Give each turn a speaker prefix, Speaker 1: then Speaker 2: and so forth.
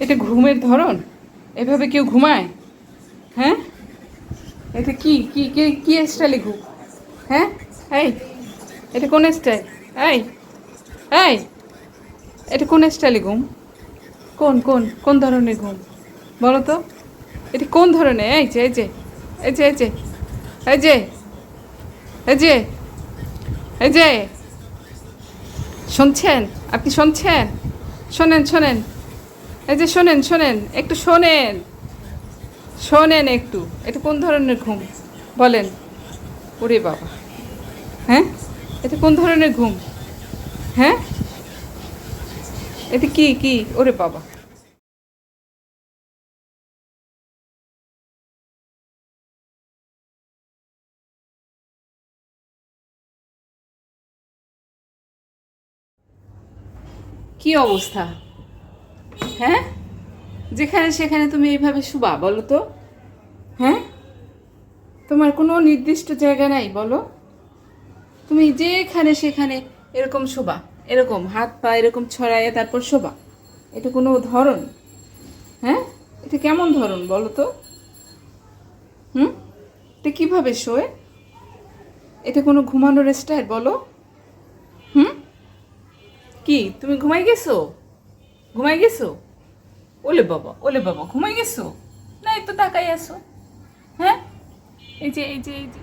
Speaker 1: এটা ঘুমের ধরন? এভাবে কেউ ঘুমায়? হ্যাঁ? এটা কি কি, কে, কি স্টাইলে ঘুম? হ্যাঁ? এই, এটা কোন স্টাইল এই এই, এটা কোন স্টাইলে ঘুম? কোন কোন কোন ধরনের ঘুম? বলো তো। এটা কোন ধরনের? এই যে এই যে এই যে এই যে। যে যে যে। শুনছেন? আপনি শুনছেন? শোনেন শোনেন। এই যে শোনেন শোনেন, একটু শোনেন। শোনেন একটু, এটা কোন ধরনের ঘুম? বলেন। ওরে বাবা। হ্যাঁ? এটা কোন ধরনের ঘুম? হ্যাঁ? এটা কি কি? ওরে বাবা। কি অবস্থা? হ্যাঁ? যেখানে সেখানে তুমি এইভাবে শুবা, বলো তো। হ্যাঁ? তোমার কোনো নির্দিষ্ট জায়গা নাই, বলো। তুমি যেখানে সেখানে এরকম শোবা, এরকম হাত পা এরকম ছড়াইয়ে তারপর শোবা। এটা কোনো ধরন? হ্যাঁ? এটা কেমন ধরন, বলো তো? হুম? এটা কীভাবে শোয়? এটা কোনো ঘুমানোর স্টাইল, বলো। কি, তুমি ঘুমাই গেছো? ঘুমাই গেছো? ওলে বাবা ওলে বাবা, ঘুমাই গেছো? না এই তো তাকাই আসো হ্যাঁ? এই যে এই যে এই যে।